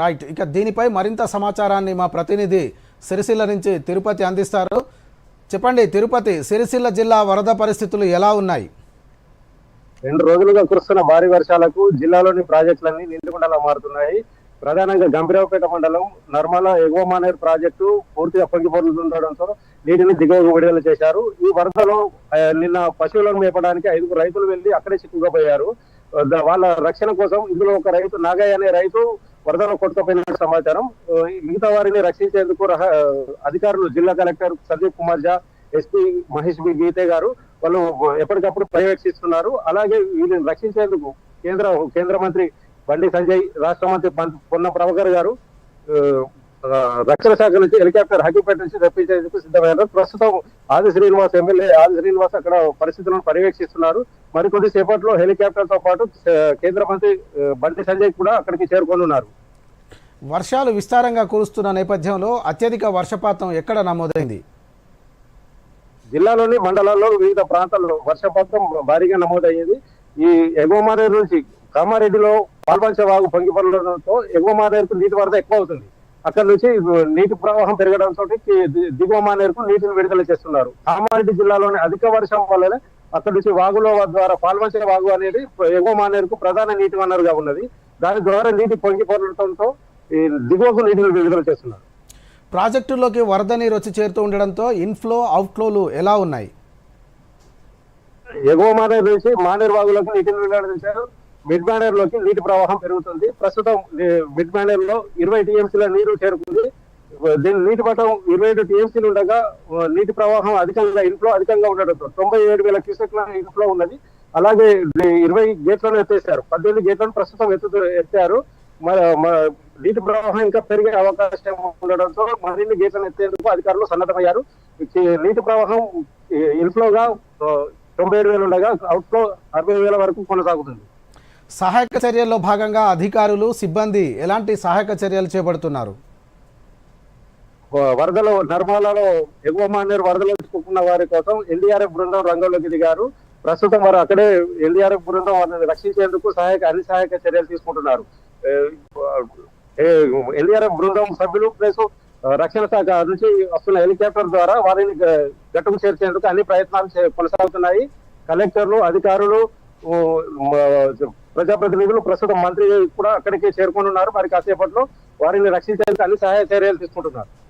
Right ఇక దీనిపై మరింత సమాచారాన్ని మా ప్రతినిధి సిరిసిల్ల నుంచి తిరుపతి అందిస్తారు. చెప్పండి తిరుపతి సిరిసిల్ల జిల్లా వరద పరిస్థితులు ఎలా ఉన్నాయి? రెండు రోజులుగా కురుస్తున్న భారీ వర్షాలకు జిల్లాలోని ప్రాజెక్టులన్నీ నిండుకుండలా మారుతున్నాయి. ప్రధానంగా గంభీరావుపేట మండలం నర్మల ఎగువ మానేరు ప్రాజెక్టు పూర్తిగా పొంగిపోతుండడంతో నీటిని దిగువ విడుదల చేశారు. ఈ వరదలో నిన్న పశువులను మేపడానికి ఐదుగురు రైతులు వెళ్ళి అక్కడే చిక్కుకుపోయారు. వాళ్ళ రక్షణ కోసం ఇందులో ఒక రైతు నాగయ్య అనే రైతు వరదలు కొట్టుకుపోయిన సమాచారం. మిగతా వారిని రక్షించేందుకు రహ- అధికారులు జిల్లా కలెక్టర్ సందీప్ కుమార్ జా ఎస్పీ మహేష్ బి గీతే గారు వాళ్ళు ఎప్పటికప్పుడు పర్యవేక్షిస్తున్నారు. అలాగే వీళ్ళని రక్షించేందుకు కేంద్ర కేంద్ర మంత్రి బండి సంజయ్ రాష్ట్ర మంత్రి పం- పొన్న ప్రభాకర్ గారు రక్షణ శాఖ నుంచి హెలికాప్టర్ హకీపేట నుంచి రప్పించేందుకు సిద్ధమయ్యారు. ప్రస్తుతం ఆది శ్రీనివాస్ ఎమ్మెల్యే ఆది శ్రీనివాస్ అక్కడ పరిస్థితులను పర్యవేక్షిస్తున్నారు. మరికొద్ది సేపట్లో హెలికాప్టర్తో పాటు కేంద్ర మంత్రి బండి సంజయ్ కూడా అక్కడికి చేరుకోనున్నారు. వర్షాలు విస్తారంగా కురుస్తున్న నేపథ్యంలో అత్యధిక వర్షపాతం ఎక్కడ నమోదైంది? జిల్లాలోని మండలాల్లో వివిధ ప్రాంతాల్లో వర్షపాతం భారీగా నమోదయ్యేది. ఈ ఎగువ నుంచి కామారెడ్డిలో పాల్పంచ వాగు పొంగిపడడంతో ఎగువ నీటి వరద ఎక్కువ అవుతుంది అక్కడ నుంచి నీటి ప్రవాహం పెరగడంతో దిగువ మానేరుకు నీటిని విడుదల చేస్తున్నారు. కామారెడ్డి జిల్లాలోని అధిక వర్షం వల్లనే అక్కడ నుంచి వాగులో ద్వారా పాల్వంచ వాగు అనేది ఎగువ మానేరుకు ప్రధాన నీటి వనరుగా ఉన్నది. దాని ద్వారా నీటి పొంగిపడటంతో దిగువకు నీటిని విడుదల చేస్తున్నారు. ప్రాజెక్టుల్లోకి వరద నీరు వచ్చి చేరుతూ ఉండడంతో ఇన్ఫ్లో అవుట్ఫ్లోలు ఎలా ఉన్నాయి? ఎగువ మానేరు నుంచి మానేరు వాగులోకి నీటిని విడుదల మిడ్ మానేరు లోకి నీటి ప్రవాహం పెరుగుతుంది. ప్రస్తుతం మిడ్ మానేరు లో ఇరవై టీఎంసీల నీరు చేరుకుంది. దీని నీటి పటం ఇరవై ఏడు టీఎంసీలు ఉండగా నీటి ప్రవాహం అధికంగా ఇన్ఫ్లో అధికంగా ఉండడంతో తొంభై ఏడు వేల క్యూసెక్ల ఇన్ఫ్లో ఉన్నది. అలాగే ఇరవై గేట్లను ఎత్తేసారు పద్దెనిమిది గేట్లను ప్రస్తుతం ఎత్తు ఎత్తారు. నీటి ప్రవాహం ఇంకా పెరిగే అవకాశం ఉండడంతో మరిన్ని గేట్లను ఎత్తేందుకు అధికారులు సన్నద్ధమయ్యారు. నీటి ప్రవాహం ఇన్ఫ్లోగా తొంభై ఏడు వేలు ఉండగా అవుట్ఫ్లో అరవై వేల వరకు కొనసాగుతుంది. సహాయక చర్యల్లో భాగంగా అధికారులు సిబ్బంది ఎలాంటి సహాయక చర్యలు చేపడుతున్నారు? వరదలో నర్మాలలో ఎగువ మానేరు వరదలో చిక్కుకున్న వారి కోసం ఎన్డీఆర్ఎఫ్ బృందం రంగంలోకి దిగారు. ప్రస్తుతం వారు అక్కడే ఎన్డీఆర్ఎఫ్ బృందం వారిని రక్షించేందుకు సహాయక అన్ని సహాయక చర్యలు తీసుకుంటున్నారు. ఎన్డీఆర్ఎఫ్ బృందం సభ్యులు ప్లస్ రక్షణ శాఖ నుంచి వస్తున్న హెలికాప్టర్ ద్వారా వారిని గట్టుకు చేర్చేందుకు అన్ని ప్రయత్నాలు చే- కొనసాగుతున్నాయి. కలెక్టర్లు అధికారులు ప్రజాప్రతినిధులు ప్రస్తుతం మంత్రి కూడా అక్కడికి చేరుకొని ఉన్నారు మరి కాసేపట్లో వారిని రక్షించేందుకు అన్ని సహాయ చర్యలు తీసుకుంటున్నారు.